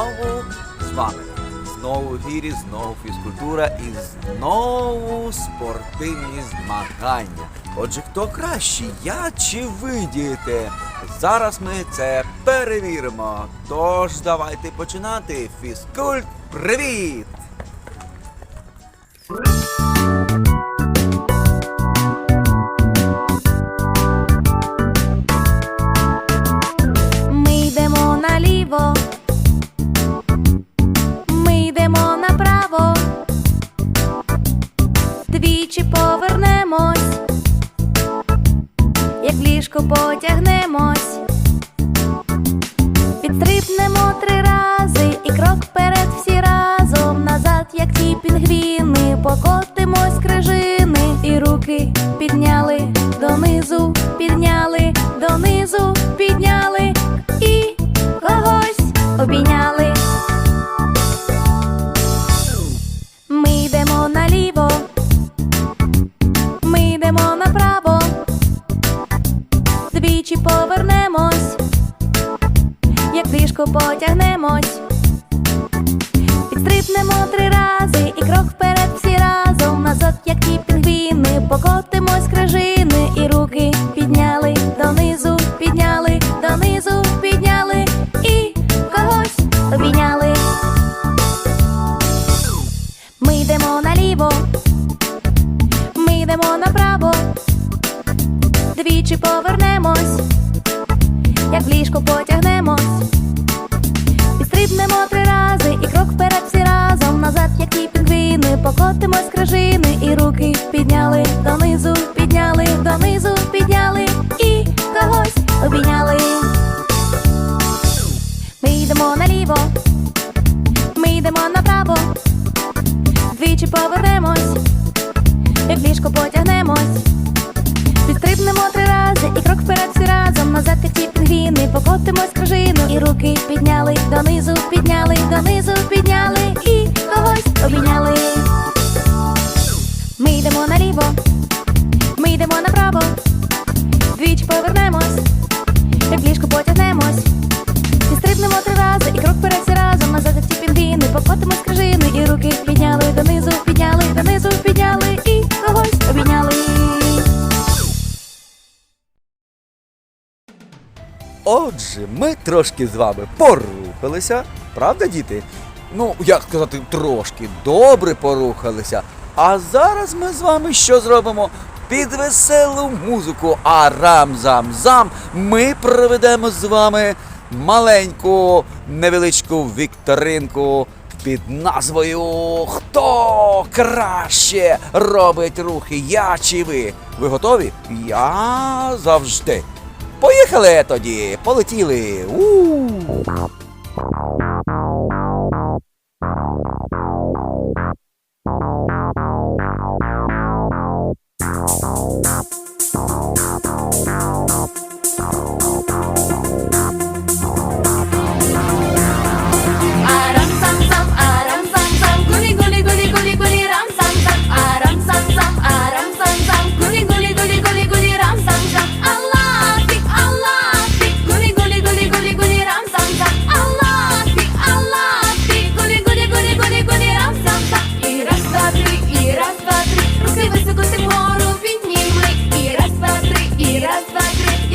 знову з вами. Знову в знову фізкультура і знову спортивні змагання. Отже, хто кращий, я чи ви діти? Зараз ми це перевіримо. Тож давайте починати. Фізкульт, привіт! Ліжко потягнемось, підстрибнемо три рази і крок вперед всі разом, назад, як ті пінгвіни, покотимось крижини, і руки підняли донизу, підняли двічі повернемось, як ліжко потягнемось, підстрибнемо три рази і крок вперед всі разом, назад, як ті пінгвіни, покотимось крижини, і руки підняли донизу, підняли донизу, підняли. І когось обійняли. Ми йдемо наліво, ми йдемо направо, двічі повернемось, в потягнемось, підстрибнемо три рази і крок вперед всі разом, назад, як ті пінгвіни, покотимось крижини, і руки підняли донизу, підняли донизу, підняли. І когось обійняли. Ми йдемо наліво, ми йдемо направо, двічі повернемось, як ліжко потягнемось, підстрибнемо три рази і крок вперед всі разом, назад ті пінгвіни, покотимось крижину, і руки підняли донизу, підняли донизу, підняли. І когось обійняли. Ми йдемо наліво, ми йдемо направо, двічі повернемось, як ліжко потягнемось. Підстрибнемо три рази. І крок вперед всі разом назад ті пінгвіни, покотимось крижини і руки підняли донизу, Отже, ми трошки з вами порухалися, правда, діти? Ну, як сказати, трошки добре порухалися. А зараз ми з вами що зробимо? Під веселу музику арам-зам-зам ми проведемо з вами маленьку невеличку вікторинку під назвою Хто краще робить рухи? Я чи ви? Ви готові? Я завжди. Поїхали тоді, полетіли. у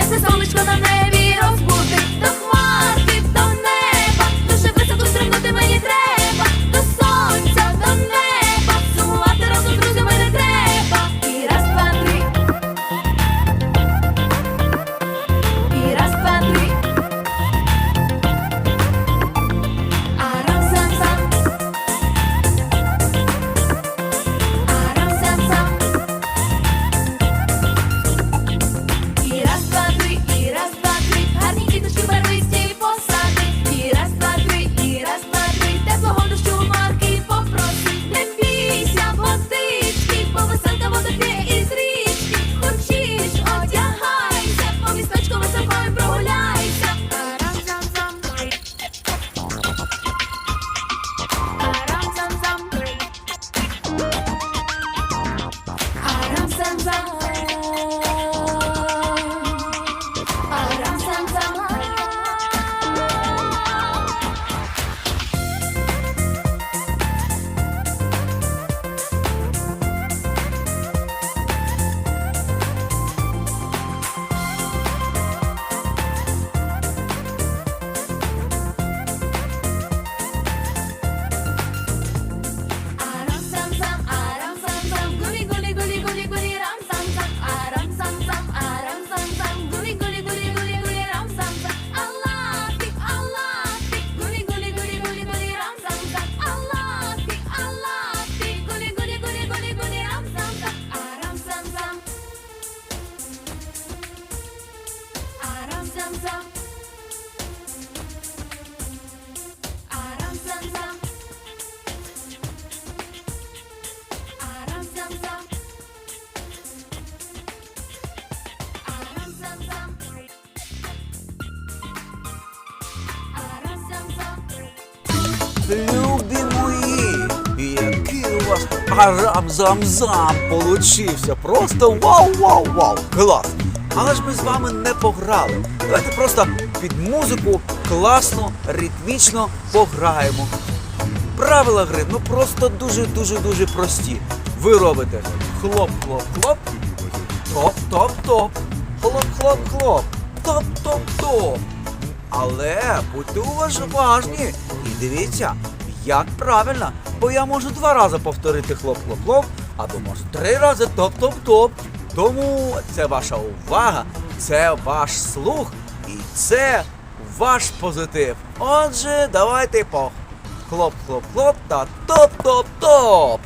Ses tanışmadan ne bir Арам-зам-зам. Який у вас арам-зам-зам получився. Просто вау-вау-вау! Клас! Але ж ми з вами не пограли. Давайте просто під музику класно, ритмічно пограємо. Правила гри ну просто дуже-дуже-дуже прості. Ви робите хлоп-хлоп-хлоп, топ-топ-топ, хлоп-хлоп-хлоп, топ-топ-топ. Але будьте уважні і дивіться, як правильно, бо я можу два рази повторити хлоп-хлоп-хлоп, або можу три рази топ-топ-топ. Тому це ваша увага, це ваш слух і це ваш позитив. Отже, давайте по хлоп-хлоп-хлоп та топ-топ-топ.